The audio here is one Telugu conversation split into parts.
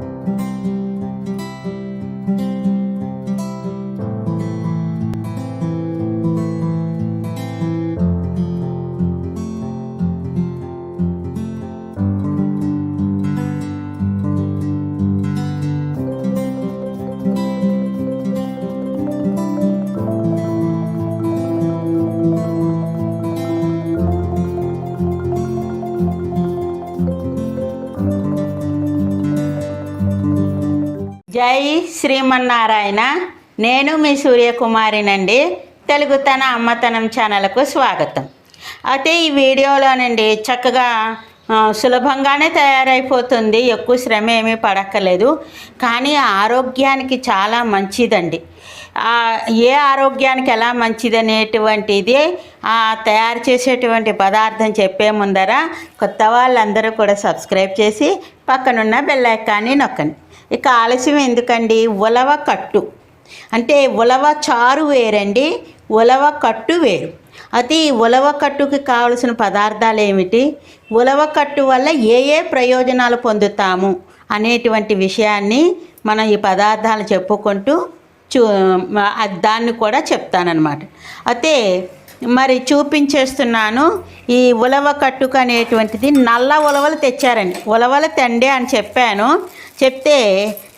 జై శ్రీమన్నారాయణ. నేను మీ సూర్యకుమారినండి. తెలుగు తన అమ్మతనం ఛానల్కు స్వాగతం. అయితే ఈ వీడియోలోనండి చక్కగా సులభంగానే తయారైపోతుంది. ఎక్కువ శ్రమ ఏమీ పడక్కలేదు కానీ ఆరోగ్యానికి చాలా మంచిదండి. ఏ ఆరోగ్యానికి ఎలా మంచిది అనేటువంటిది ఆ, తయారు చేసేటువంటి పదార్థం చెప్పే ముందర కొత్త వాళ్ళందరూ కూడా సబ్స్క్రైబ్ చేసి పక్కనున్న బెల్ ఐకాన్ని నొక్కండి. ఇక ఆలస్యం ఎందుకండి? ఉలవ కట్టు. అంటే ఉలవ చారు వేరండి ఉలవ కట్టు వేరు. అయితే ఈ ఉలవ కట్టుకి కావలసిన పదార్థాలు ఏమిటి ఉలవ కట్టు వల్ల ఏ ఏ ప్రయోజనాలు పొందుతాము అనేటువంటి విషయాన్ని మనం ఈ పదార్థాలు చెప్పుకుంటూ చూ దాన్ని కూడా చెప్తానన్నమాట. అయితే మరి చూపించేస్తున్నాను ఈ ఉలవ కట్టుకు అనేటువంటిది నల్ల ఉలవలు తెచ్చారండి. ఉలవలు తెండే అని చెప్పాను. చెప్తే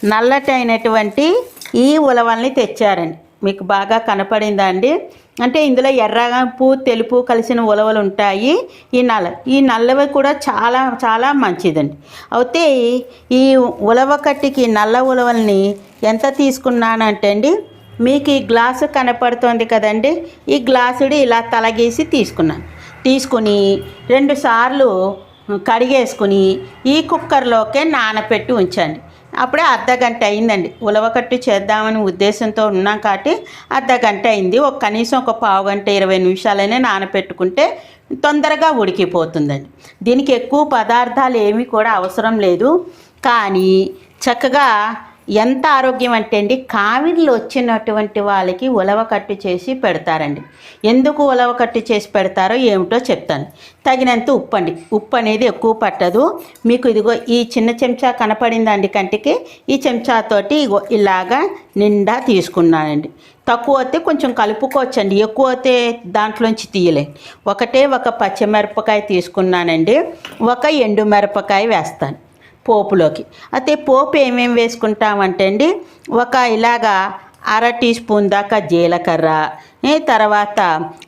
నల్లటైనటువంటి ఈ ఉలవల్ని తెచ్చారండి. మీకు బాగా కనపడిందా అండి? అంటే ఇందులో ఎర్రపు తెలుపు కలిసిన ఉలవలు ఉంటాయి. ఈ నల్ల ఈ నల్లవి కూడా చాలా చాలా మంచిదండి. అయితే ఈ ఉలవ కట్టికి నల్ల ఉలవల్ని ఎంత తీసుకున్నానంటే అండి మీకు ఈ గ్లాసు కనపడుతోంది కదండి. ఈ గ్లాసుడి ఇలా తలగేసి తీసుకున్నాను. తీసుకుని రెండుసార్లు కడిగేసుకుని ఈ కుక్కర్లోకే నానపెట్టి ఉంచండి అప్పుడే అర్ధగంట అయిందండి. ఉలవకట్టు చేద్దామని ఉద్దేశంతో ఉన్నాం కాబట్టి అర్ధగంట అయింది. ఒక కనీసం ఒక పావు గంట ఇరవై నిమిషాలైనా నానపెట్టుకుంటే తొందరగా ఉడికిపోతుందండి. దీనికి ఎక్కువ పదార్థాలు ఏమీ కూడా అవసరం లేదు. కానీ చక్కగా ఎంత ఆరోగ్యం అంటే అండి కావిరిలో వచ్చినటువంటి వాళ్ళకి ఉలవకట్టు చేసి పెడతారండి. ఎందుకు ఉలవకట్టు చేసి పెడతారో ఏమిటో చెప్తాను. తగినంత ఉప్పు అండి. ఉప్పు అనేది ఎక్కువ పట్టదు. మీకు ఇదిగో ఈ చిన్న చెంచా కనపడిందండి కంటికి ఈ చెంచాతోటి ఇగో ఇలాగా నిండా తీసుకున్నానండి. తక్కువ అయితే కొంచెం కలుపుకోవచ్చండి. ఎక్కువ అయితే దాంట్లోంచి తీయలే. ఒకటే ఒక పచ్చిమిరపకాయ తీసుకున్నానండి. ఒక ఎండు మిరపకాయ వేస్తాను. పోపులోకి. అయితే పోపు ఏమేమి వేసుకుంటామంటే అండి ఒక ఇలాగా అర టీ స్పూన్ దాకా జీలకర్ర తర్వాత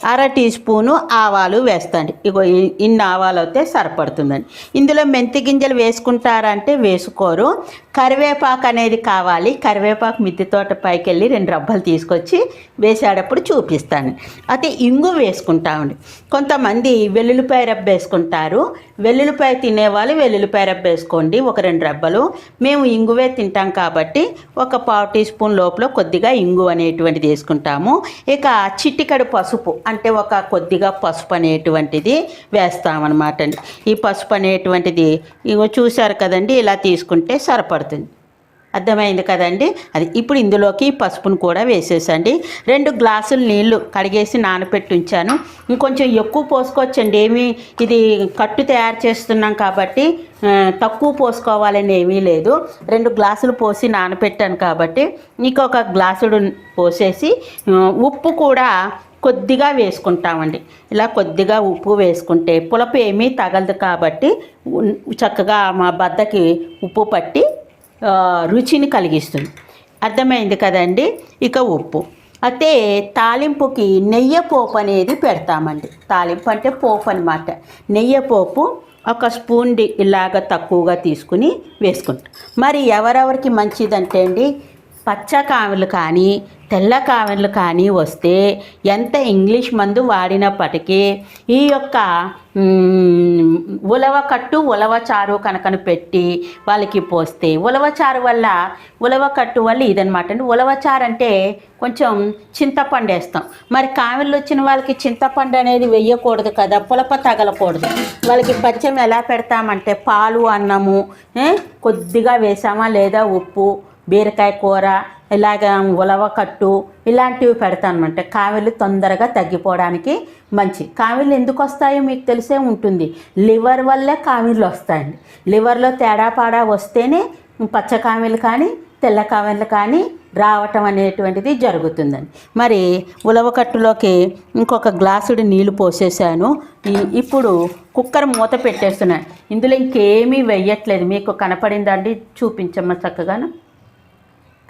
అర టీ స్పూను ఆవాలు వేస్తండి. ఇగో ఇన్ని ఆవాలు అయితే సరిపడుతుందండి. ఇందులో మెంతి గింజలు వేసుకుంటారంటే వేసుకోరు. కరివేపాకు అనేది కావాలి. కరివేపాకు మిద్దె తోట పైకి వెళ్ళి రెండు రబ్బలు తీసుకొచ్చి వేసేటప్పుడు చూపిస్తాను. అయితే ఇంగు వేసుకుంటామండి కొంతమంది వెల్లుల్లిపాయ రబ్బ వేసుకుంటారు. వెల్లుల్లిపాయ తినేవాళ్ళు వెల్లుల్లిపాయ రబ్బ వేసుకోండి. ఒక రెండు రబ్బలు. మేము ఇంగువే తింటాం కాబట్టి ఒక పావు టీ స్పూన్ లోపల కొద్దిగా ఇంగు అనేటువంటిది వేసుకుంటాము. ఇక చిటికడు పసుపు అంటే ఒక కొద్దిగా పసుపు అనేటువంటిది వేస్తామన్నమాట అండి. ఈ పసుపు అనేటువంటిది ఇగో చూశారు కదండి ఇలా తీసుకుంటే సరిపడుతుంది. అర్థమైంది కదండి? అది ఇప్పుడు ఇందులోకి పసుపును కూడా వేసేసండి. రెండు గ్లాసులు నీళ్ళు కడిగేసి నానపెట్టి ఉంచాను ఇంకొంచెం ఎక్కువ పోసుకోవచ్చండి. ఏమి ఇది కట్టు తయారు చేస్తున్నాం కాబట్టి తక్కువ పోసుకోవాలని ఏమీ లేదు. రెండు గ్లాసులు పోసి నానపెట్టాను కాబట్టి ఇంకొక గ్లాసుడు పోసేసి ఉప్పు కూడా కొద్దిగా వేసుకుంటామండి. ఇలా కొద్దిగా ఉప్పు వేసుకుంటే పులపు ఏమీ తగలదు కాబట్టి చక్కగా మా బద్దకి ఉప్పు పట్టి రుచిని కలిగిస్తుంది. అర్థమైంది కదండి? ఇక ఉప్పు. అయితే తాలింపుకి నెయ్యి పోపు అనేది పెడతామండి. తాలింపు అంటే పోపు అనమాట నెయ్యి పోపు ఒక స్పూన్ ఇలాగ తక్కువగా తీసుకుని వేసుకుంటాం. మరి ఎవరెవరికి మంచిదంటే అండి పచ్చకామెలు కానీ తెల్ల కామెలు కానీ వస్తే ఎంత ఇంగ్లీష్ మందు వాడినప్పటికీ ఈ యొక్క ఉలవ కట్టు ఉలవ చారు కనుకను పెట్టి వాళ్ళకి పోస్తే ఉలవ చారు వల్ల ఉలవ కట్టు వల్ల ఇదనమాట అండి ఉలవ చారు అంటే కొంచెం చింతపండు వేస్తాం. మరి కామెళ్ళు వచ్చిన వాళ్ళకి చింతపండు అనేది వేయకూడదు కదా పులప తగలకూడదు. వాళ్ళకి పచ్చం ఎలా పెడతామంటే పాలు అన్నము కొద్దిగా వేసామా లేదా ఉప్పు బీరకాయ కూర ఇలాగ ఉలవకట్టు ఇలాంటివి పెడతానమాట. అనమాట కావిళ్ళు తొందరగా తగ్గిపోవడానికి మంచి. కావిళ్ళు ఎందుకు వస్తాయో మీకు తెలిసే ఉంటుంది. లివర్ వల్లే కావిళ్ళు వస్తాయండి. లివర్లో తేడా పాడా వస్తేనే పచ్చ కామెలు కానీ తెల్ల కామెలు కానీ రావటం అనేటువంటిది జరుగుతుందండి. మరి ఉలవకట్టులోకి ఇంకొక గ్లాసుడు నీళ్ళు పోసేసాను. ఇప్పుడు కుక్కర్ మూత పెట్టేస్తున్నాను. ఇందులో ఇంకేమీ వెయ్యట్లేదు. మీకు కనపడిందండి? చూపించమ్మా చక్కగాను.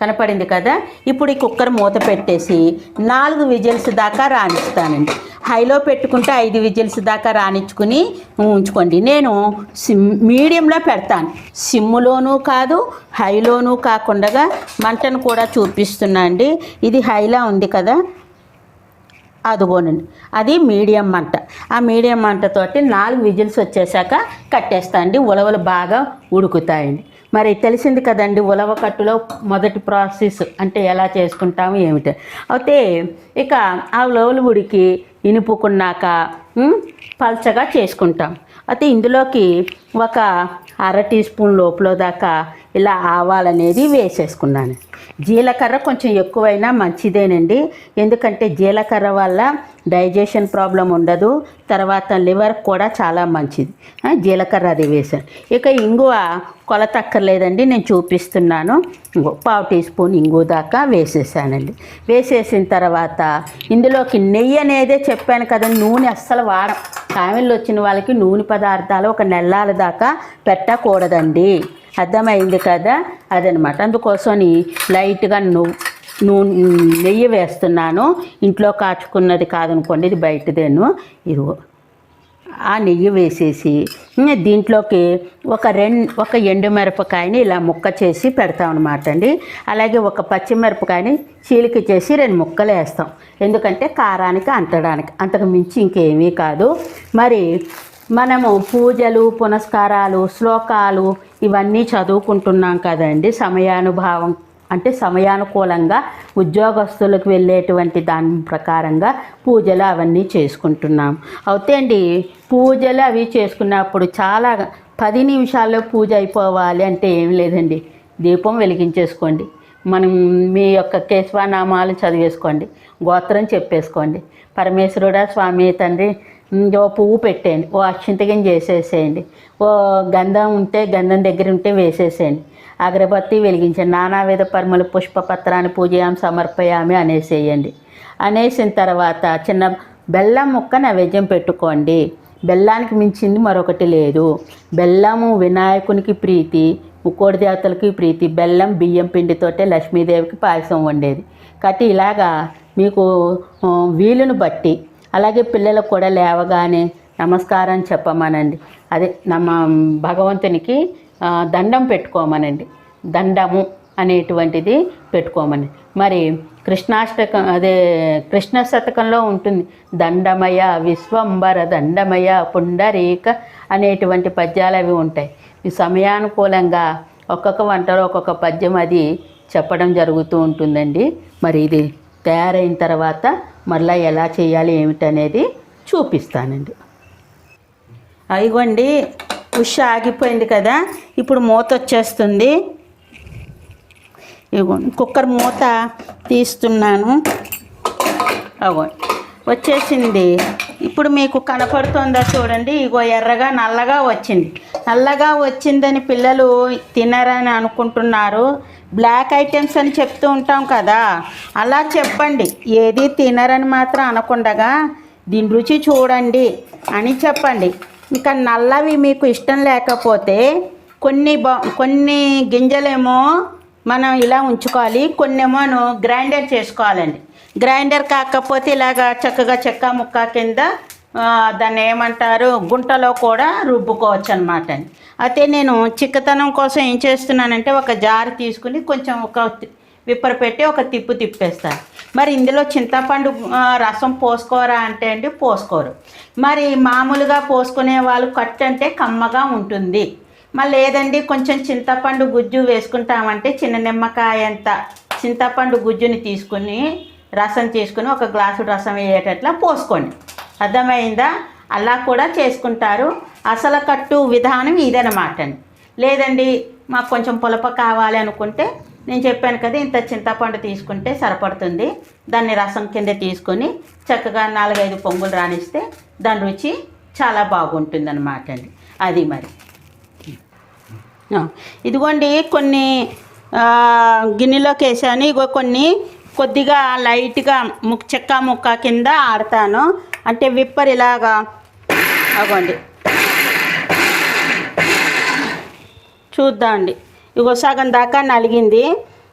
కనపడింది కదా? ఇప్పుడు ఈ కుక్కర్ మూత పెట్టేసి నాలుగు విజిల్స్ దాకా రాణిస్తానండి హైలో పెట్టుకుంటే ఐదు విజిల్స్ దాకా రాణించుకుని ఉంచుకోండి. నేను సిమ్ మీడియంలో పెడతాను. సిమ్ములోనూ కాదు హైలోనూ కాకుండా మంటను కూడా చూపిస్తున్నా అండి. ఇది హైలా ఉంది కదా? అదిగోనండి. అది మీడియం మంట. ఆ మీడియం మంటతోటి నాలుగు విజిల్స్ వచ్చేసాక కట్టేస్తా అండి. ఉలవలు బాగా ఉడుకుతాయండి. మరి తెలిసింది కదండి ఉలవ కట్టులో మొదటి ప్రాసెస్ అంటే ఎలా చేసుకుంటాము ఏమిటి? అయితే ఇక ఆ ఉలవలు ఉడికి ఇనుపుకున్నాక పల్చగా చేసుకుంటాం. అయితే ఇందులోకి ఒక అర టీ స్పూన్ లోపల దాకా ఇలా ఆవాలనేది వేసేసుకున్నాను. జీలకర్ర కొంచెం ఎక్కువైనా మంచిదేనండి. ఎందుకంటే జీలకర్ర వల్ల డైజెషన్ ప్రాబ్లం ఉండదు. తర్వాత లివర్ కూడా చాలా మంచిది. జీలకర్ర అది వేసాను ఇక ఇంగువ కొలత అక్కర్లేదండి నేను చూపిస్తున్నాను. పావు టీ స్పూన్ ఇంగు దాకా వేసేసానండి. వేసేసిన తర్వాత ఇందులోకి నెయ్యి అనేదే చెప్పాను కదా నూనె అస్సలు వాడం. ఫ్యామిలీలో వచ్చిన వాళ్ళకి నూనె పదార్థాలు ఒక నెల్లాల దాకా పెట్టకూడదండి. అర్థమైంది కదా? అదనమాట. అందుకోసమని లైట్గా నువ్వు నూనె నెయ్యి వేస్తున్నాను. ఇంట్లో కాచుకున్నది కాదనుకోండి ఇది బయటదేను. ఇదిగో. ఆ నెయ్యి వేసేసి దీంట్లోకి ఒక రెండు ఒక ఎండు మిరపకాయని ఇలా ముక్క చేసి పెడతాం అనమాట అండి. అలాగే ఒక పచ్చిమిరపకాయని చీలిక చేసి రెండు ముక్కలు వేస్తాం. ఎందుకంటే కారానికి అంటడానికి అంతకు మించి ఇంకేమీ కాదు. మరి మనము పూజలు పునస్కారాలు శ్లోకాలు ఇవన్నీ చదువుకుంటున్నాం కదండి. సమయానుభావం అంటే సమయానుకూలంగా ఉద్యోగస్తులకు వెళ్ళేటువంటి దాని ప్రకారంగా పూజలు అవన్నీ చేసుకుంటున్నాం. అయితే అండి పూజలు అవి చేసుకున్నప్పుడు చాలా పది నిమిషాల్లో పూజ అయిపోవాలి అంటే ఏం లేదండి. దీపం వెలిగించేసుకోండి. మనం మీ యొక్క కేశవనామాలు చదివేసుకోండి. గోత్రం చెప్పేసుకోండి. పరమేశ్వరుడా స్వామి తండ్రి ఓ పువ్వు పెట్టేయండి. ఓ అక్షింతకం చేసేసేయండి. ఓ గంధం ఉంటే గంధం దగ్గర ఉంటే వేసేసేయండి. అగరబత్తి వెలిగించండి. నానావిధ పరిమళ పుష్పపత్రాన్ని పూజయాం సమర్పయామి అనేసేయండి. అనేసిన తర్వాత చిన్న బెల్లం ముక్క నైవేద్యం పెట్టుకోండి. బెల్లానికి మించింది మరొకటి లేదు. బెల్లము వినాయకునికి ప్రీతి ముక్కోడి దేవతలకి ప్రీతి బెల్లం బియ్యం పిండితోటే లక్ష్మీదేవికి పాయసం వండేది. కాబట్టి ఇలాగా మీకు వీలును బట్టి అలాగే పిల్లలకు కూడా లేవగానే నమస్కారం చెప్పమనండి. అదే నమ్మ భగవంతునికి దండం పెట్టుకోమనండి. దండము అనేటువంటిది పెట్టుకోమని మరి కృష్ణాష్టకం అదే కృష్ణ శతకంలో ఉంటుంది. దండమయ విశ్వంబర దండమయ పుండరీక అనేటువంటి పద్యాలు అవి ఉంటాయి. ఈ సమయానుకూలంగా ఒక్కొక్క వంటలో ఒక్కొక్క పద్యం అది చెప్పడం జరుగుతూ ఉంటుందండి. మరి ఇది తయారైన తర్వాత మళ్ళీ ఎలా చేయాలి ఏమిటనేది చూపిస్తానండి. అయిగోండి ఉష ఆగిపోయింది కదా ఇప్పుడు మూత వచ్చేస్తుంది. ఇదిగోండి కుక్కర్ మూత తీస్తున్నాను. అగోండి వచ్చేసింది. ఇప్పుడు మీకు కనపడుతుందా చూడండి. ఇగో ఎర్రగా నల్లగా వచ్చింది. నల్లగా వచ్చిందని పిల్లలు తినరని అనుకుంటున్నారు. బ్లాక్ ఐటమ్స్ అని చెప్తూ ఉంటాం కదా. అలా చెప్పండి. ఏది తినరని మాత్రం అనకుండగా దీని రుచి చూడండి అని చెప్పండి. ఇంకా నల్లవి మీకు ఇష్టం లేకపోతే కొన్ని బా కొన్ని గింజలేమో మనం ఇలా ఉంచుకోవాలి. కొన్నేమో గ్రైండర్ చేసుకోవాలండి. గ్రైండర్ కాకపోతే ఇలాగా చక్కగా చెక్క ముక్క కింద దాన్ని ఏమంటారు గుంటలో కూడా రుబ్బుకోవచ్చు అనమాట అయితే నేను చిక్కతనం కోసం ఏం చేస్తున్నానంటే ఒక జారు తీసుకుని కొంచెం ఒక విప్పరు పెట్టి ఒక తిప్పు తిప్పేస్తాను మరి ఇందులో చింతపండు రసం పోసుకోరా అంటే అండి పోసుకోరు. మరి మామూలుగా పోసుకునే వాళ్ళు కట్ అంటే కమ్మగా ఉంటుంది. మళ్ళీ లేదండి కొంచెం చింతపండు గుజ్జు వేసుకుంటామంటే చిన్న నిమ్మకాయ అంత చింతపండు గుజ్జుని తీసుకుని రసం తీసుకుని ఒక గ్లాసు రసం వేయేటట్లా పోసుకోండి అర్థమైందా? అలా కూడా చేసుకుంటారు. అసలు కట్టు విధానం ఇదనమాట అండి. లేదండి మాకు కొంచెం పులప కావాలి అనుకుంటే నేను చెప్పాను కదా ఇంత చింతపండు తీసుకుంటే సరిపడుతుంది. దాన్ని రసం కింద తీసుకొని చక్కగా నాలుగైదు పొంగులు రాణిస్తే దాని రుచి చాలా బాగుంటుంది అనమాట అండి. అది మరి. ఇదిగోండి కొన్ని గిన్నెలోకి వేసాను. ఇగో కొన్ని కొద్దిగా లైట్గా ముక్ చెక్క ముక్క కింద ఆడతాను. అంటే విప్పర్ ఇలాగా. అగోండి. చూద్దామండి ఇగో సగం దాకా నలిగింది.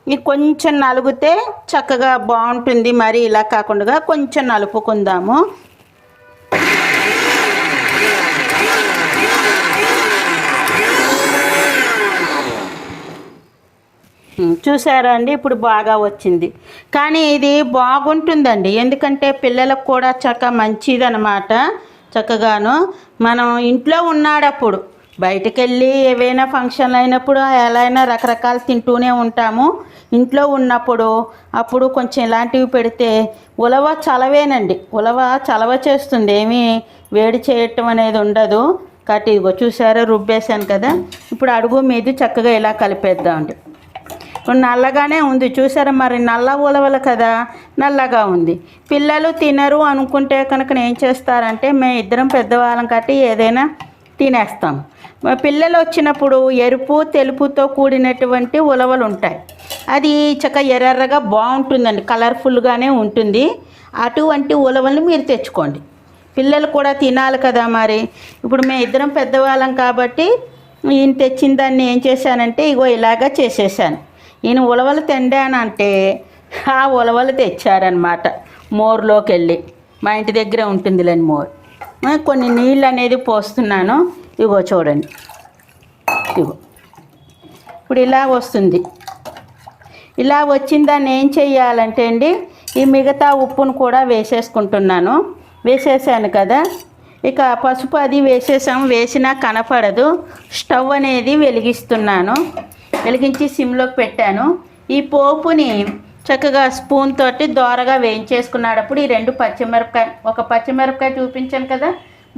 ఇది కొంచెం నలిగితే చక్కగా బాగుంటుంది. మరి ఇలా కాకుండా కొంచెం నలుపుకుందాము. చూసారా అండి? ఇప్పుడు బాగా వచ్చింది. కానీ ఇది బాగుంటుందండి. ఎందుకంటే పిల్లలకు కూడా చక్క మంచిదనమాట చక్కగాను మనం ఇంట్లో ఉన్నాడప్పుడు బయటకు వెళ్ళి ఏవైనా ఫంక్షన్లు అయినప్పుడు ఎలా అయినా రకరకాలు తింటూనే ఉంటాము. ఇంట్లో ఉన్నప్పుడు అప్పుడు కొంచెం ఇలాంటివి పెడితే ఉలవ చలవేనండి. ఉలవ చలవ చేస్తుంది. ఏమీ వేడి చేయటం అనేది ఉండదు. కాబట్టి ఇదిగో చూసారా? రుబ్బేశాను కదా. ఇప్పుడు అడుగు మీద చక్కగా ఇలా కలిపేద్దామండి. ఇప్పుడు నల్లగానే ఉంది చూసారా మరి? నల్ల ఉలవలు కదా? నల్లగా ఉంది. పిల్లలు తినరు అనుకుంటే కనుక ఏం చేస్తారంటే మేము ఇద్దరం పెద్దవాళ్ళం కాబట్టి ఏదైనా తినేస్తాం. మా పిల్లలు వచ్చినప్పుడు ఎరుపు తెలుపుతో కూడినటువంటి ఉలవలు ఉంటాయి. అది చక్క ఎర్రగా బాగుంటుందండి. కలర్ఫుల్గానే ఉంటుంది. అటువంటి ఉలవల్ని మీరు తెచ్చుకోండి. పిల్లలు కూడా తినాలి కదా మరి. ఇప్పుడు మేము ఇద్దరం పెద్దవాళ్ళం కాబట్టి ఈయన తెచ్చిన దాన్ని ఏం చేశానంటే ఇగో ఇలాగా చేసేసాను. ఈయన ఉలవలు తిండానంటే ఆ ఉలవలు తెచ్చారనమాట మోర్లోకి వెళ్ళి మా ఇంటి దగ్గర ఉంటుందిలేండి మోర్. కొన్ని నీళ్ళు అనేది పోస్తున్నాను. ఇగో చూడండి. ఇగో. ఇప్పుడు ఇలా వస్తుంది. ఇలా వచ్చిన దాన్ని ఏం చెయ్యాలంటే అండి ఈ మిగతా ఉప్పును కూడా వేసేసుకుంటున్నాను. వేసేసాను కదా. ఇక పసుపు అది వేసేసాము. వేసినా కనపడదు. స్టవ్ అనేది వెలిగిస్తున్నాను. వెలిగించి సిమ్లోకి పెట్టాను. ఈ పోపుని చక్కగా స్పూన్ తోటి దోరగా వేయించేసుకున్నప్పుడు ఈ రెండు పచ్చిమిరపకాయ ఒక పచ్చిమిరపకాయ చూపించాను కదా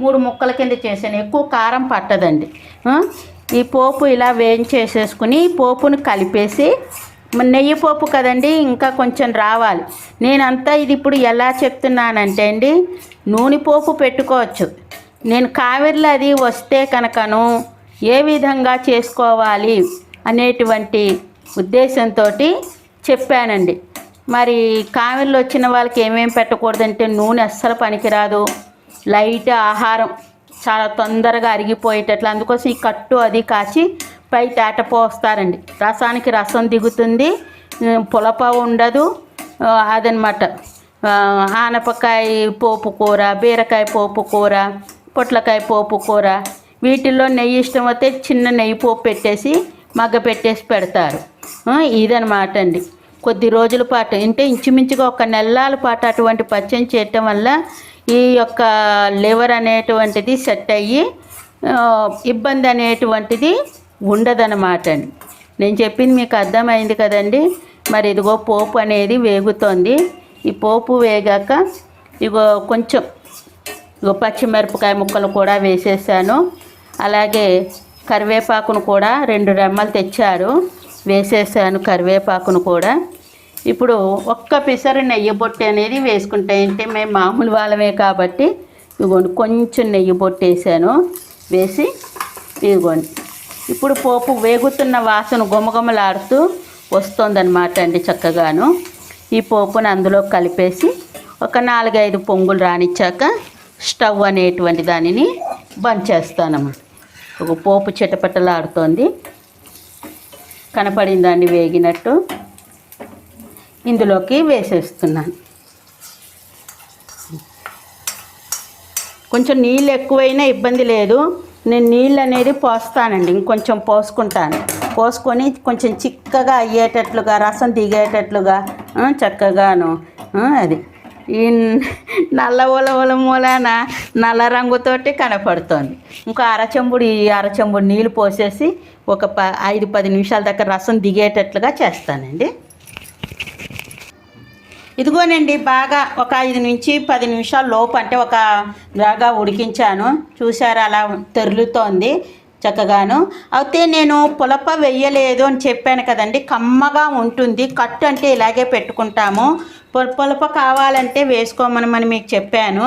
మూడు ముక్కల కింద చేశాను. ఎక్కువ కారం పట్టదండి. ఈ పోపు ఇలా వేయించేసేసుకుని పోపును కలిపేసి నెయ్యి పోపు కదండి ఇంకా కొంచెం రావాలి. నేనంతా ఇది ఇప్పుడు ఎలా చెప్తున్నానంటే అండి నూనె పోపు పెట్టుకోవచ్చు. నేను కావిరిలో అది వస్తే కనుకను ఏ విధంగా చేసుకోవాలి? అనేటువంటి ఉద్దేశంతో చెప్పానండి. మరి కావిరిలో వచ్చిన వాళ్ళకి ఏమేమి పెట్టకూడదంటే నూనె అస్సలు పనికిరాదు. లైట్ ఆహారం చాలా తొందరగా అరిగిపోయేటట్లు. అందుకోసం ఈ కట్టు అది కాచి పై తేట పోస్తారండి. రసానికి రసం దిగుతుంది. పులప ఉండదు. అదనమాట. ఆనపకాయ పోపు కూర బీరకాయ పోపు కూర పొట్లకాయ పోపు కూర. వీటిల్లో నెయ్యి ఇష్టం అయితే చిన్న నెయ్యి పోపు పెట్టేసి మగ్గ పెట్టేసి పెడతారు. ఇదనమాట అండి. కొద్ది రోజుల పాటు అంటే ఇంచుమించుగా ఒక నెలల పాటు అటువంటి పచ్చని చేయటం వల్ల ఈ యొక్క లివర్ అనేటువంటిది సెట్ అయ్యి ఇబ్బంది అనేటువంటిది ఉండదన్నమాట అండి. నేను చెప్పింది మీకు అర్థమైంది కదండి. మరి ఇదిగో పోపు అనేది వేగుతోంది. ఈ పోపు వేగాక ఇగో కొంచెం ఇగో పచ్చిమిరపకాయ ముక్కలు కూడా వేసేసాను. అలాగే కరివేపాకును కూడా రెండు రెమ్మలు తెచ్చారు. వేసేసాను కరివేపాకును కూడా. ఇప్పుడు ఒక్క పిసరు నెయ్యి బొట్టి అనేది వేసుకుంటాయి అంటే మేము మామూలు వాళ్ళమే కాబట్టి ఇదిగోండి కొంచెం నెయ్యి బొట్టి వేసాను. వేసి ఇదిగోండి. ఇప్పుడు పోపు వేగుతున్న వాసన గుమగుమలాడుతూ వస్తుందన్నమాట అండి చక్కగాను. ఈ పోపును అందులో కలిపేసి ఒక నాలుగైదు పొంగులు రానిచ్చాక స్టవ్ అనేటువంటి దానిని బంద్ చేస్తానమాట ఒక పోపు చిటపటలాడుతోంది కనపడిందండి వేగినట్టు ఇందులోకి వేసేస్తున్నాను. కొంచెం నీళ్ళు ఎక్కువైనా ఇబ్బంది లేదు. నేను నీళ్ళు అనేది పోస్తానండి ఇంకొంచెం పోసుకుంటాను. పోసుకొని కొంచెం చిక్కగా అయ్యేటట్లుగా రసం దిగేటట్లుగా చక్కగాను అది. ఈ నల్ల ఉలవల మూలాన నల్ల రంగుతోటి కనపడుతోంది. ఇంకో అరచెంబుడు ఈ అరచెంబుడు నీళ్ళు పోసేసి ఒక ప ఐదు పది నిమిషాల దగ్గర రసం దిగేటట్లుగా చేస్తానండి. ఇదిగోనండి బాగా ఒక ఐదు నుంచి పది నిమిషాల లోపు అంటే ఒక బాగా ఉడికించాను. చూశారు అలా తెరులుతోంది చక్కగాను. అయితే నేను పులప వెయ్యలేదు అని చెప్పాను కదండి. కమ్మగా ఉంటుంది. కట్టు అంటే ఇలాగే పెట్టుకుంటాము. పులప కావాలంటే వేసుకోమని మనం మీకు చెప్పాను.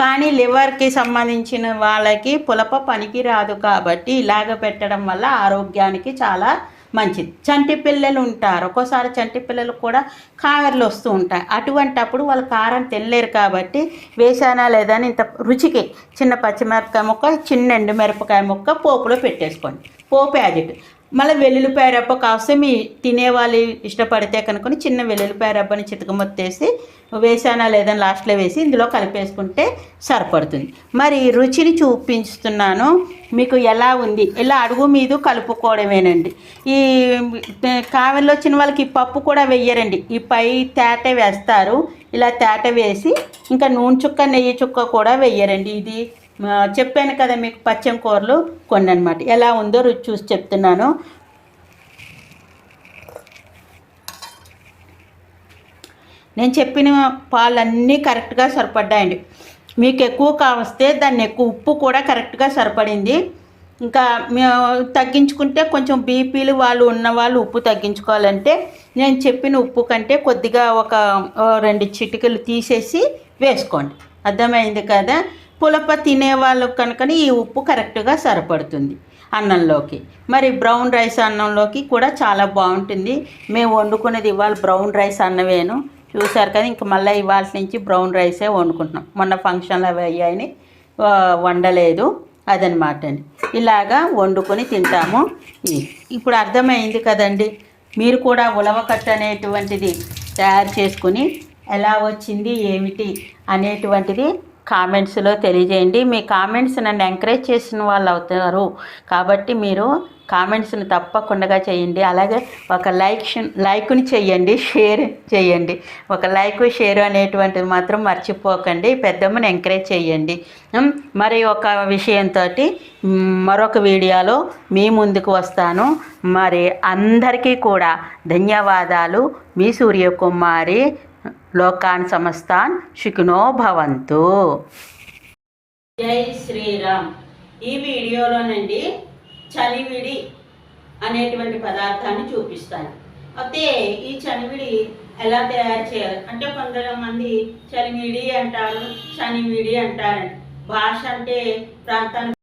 కానీ లివర్కి సంబంధించిన వాళ్ళకి పులప పనికి రాదు కాబట్టి ఇలాగ పెట్టడం వల్ల ఆరోగ్యానికి చాలా మంచిది. చంటి పిల్లలు ఉంటారు. ఒక్కోసారి చంటి పిల్లలు కూడా కామెర్లు వస్తూ ఉంటాయి. అటువంటప్పుడు వాళ్ళు కారం తినలేరు కాబట్టి వేసానా లేదా అని ఇంత రుచికి చిన్న పచ్చిమిరపకాయ ముక్క చిన్న ఎండుమిరపకాయ ముక్క పోపులో పెట్టేసుకోండి. పోపు యాజిట్. మళ్ళీ వెల్లుల్లిపాయ రబ్బ కాస్తే మీ తినేవాళ్ళు ఇష్టపడితే కనుకొని చిన్న వెల్లుల్లిపాయ రబ్బని చితకమొత్తేసి వేసానా లేదని లాస్ట్లో వేసి ఇందులో కలిపేసుకుంటే సరిపడుతుంది. మరి రుచిని చూపించుతున్నాను మీకు ఎలా ఉంది? ఇలా అడుగు మీద కలుపుకోవడమేనండి. ఈ కావెల్లో వచ్చిన వాళ్ళకి ఈ పప్పు కూడా వెయ్యరండి. ఈ పై తేట వేస్తారు. ఇలా తేట వేసి ఇంకా నూనె చుక్క నెయ్యి చుక్క కూడా వెయ్యరండి. ఇది చెప్పాను కదా మీకు పచ్చం కూరలు కొన్ని అనమాట ఎలా ఉందో రుచి చూసి చెప్తున్నాను. నేను చెప్పిన పాలన్నీ కరెక్ట్గా సరిపడ్డాయండి. మీకు ఎక్కువ కావస్తే దాన్ని ఎక్కువ ఉప్పు కూడా కరెక్ట్గా సరిపడింది. ఇంకా తగ్గించుకుంటే కొంచెం బీపీలు వాళ్ళు ఉన్న వాళ్ళు ఉప్పు తగ్గించుకోవాలంటే నేను చెప్పిన ఉప్పు కంటే కొద్దిగా ఒక రెండు చిటికలు తీసేసి వేసుకోండి. అర్థమైంది కదా? పులప తినే వాళ్ళు ఈ ఉప్పు కరెక్ట్గా సరిపడుతుంది అన్నంలోకి. మరి బ్రౌన్ రైస్ అన్నంలోకి కూడా చాలా బాగుంటుంది. మేము వండుకునేది ఇవాళ బ్రౌన్ రైస్ అన్నమేను. చూసారు కదా ఇంక మళ్ళీ ఇవాళ నుంచి బ్రౌన్ రైసే వండుకుంటున్నాం. మొన్న ఫంక్షన్లు అవి అయ్యాయని వండలేదు అదనమాట అండి. ఇలాగా వండుకొని తింటాము. ఇప్పుడు అర్థమైంది కదండి. మీరు కూడా ఉలవకట్ట అనేటువంటిది తయారు చేసుకుని ఎలా వచ్చింది ఏమిటి అనేటువంటిది కామెంట్స్లో తెలియజేయండి. మీ కామెంట్స్ నన్ను ఎంకరేజ్ చేసిన వాళ్ళు అవుతారు. కాబట్టి మీరు కామెంట్స్ని తప్పకుండా చేయండి. అలాగే ఒక లైక్ లైక్ని చేయండి షేర్ చేయండి ఒక లైక్ షేర్ అనేటువంటిది మాత్రం మర్చిపోకండి. పెద్దమ్మని ఎంకరేజ్ చేయండి మరి ఒక విషయంతో మరొక వీడియోలో మీ ముందుకు వస్తాను. మరి అందరికీ కూడా ధన్యవాదాలు. మీ సూర్యకుమారి లోకాన్ సమస్తాన్ శుకునో భవంతు. జై శ్రీరామ్. ఈ వీడియోలోనండి చలివిడి అనేటువంటి పదార్థాన్ని చూపిస్తాను. అయితే ఈ చనివిడి ఎలా తయారు చేయాలి? అంటే కొంతమంది చలివిడి అంటారు చనివిడి అంటారండి భాష అంటే ప్రాంతానికి